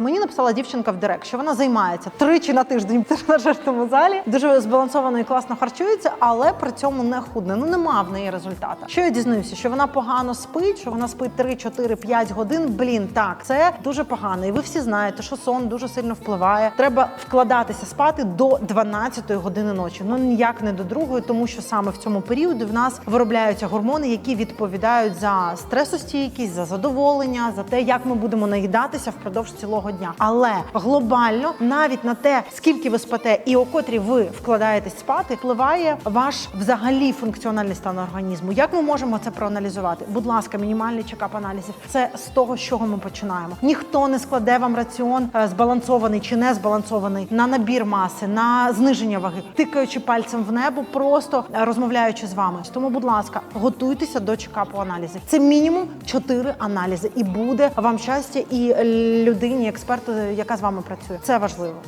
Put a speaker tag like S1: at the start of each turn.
S1: Мені написала дівчинка в директ, що вона займається тричі на тиждень в тренажерному залі, дуже збалансовано і класно харчується, але при цьому не худне. Ну нема в неї результату. Що я дізнаюся? Що вона погано спить, що вона спить 3, 4, 5 годин. Блін, так це дуже погано. І ви всі знаєте, що сон дуже сильно впливає. Треба вкладатися спати до 12 години ночі. Ну ніяк не до другої, тому що саме в цьому періоді в нас виробляються гормони, які відповідають за стресостійкість, за задоволення, за те, як ми будемо наїдатися впродовж цілого дня. Але глобально навіть на те, скільки ви спите і о котрій ви вкладаєтесь спати, впливає ваш взагалі функціональний стан організму. Як ми можемо це проаналізувати? Будь ласка, мінімальний чекап аналізів. Це з того, з чого ми починаємо. Ніхто не складе вам раціон е, збалансований чи не збалансований на набір маси, на зниження ваги, тикаючи пальцем в небо, просто розмовляючи з вами. Тому, будь ласка, готуйтеся до чекапу аналізів. Це мінімум 4 аналізи, і буде вам щастя і людині, експерту, яка з вами працює. Це важливо.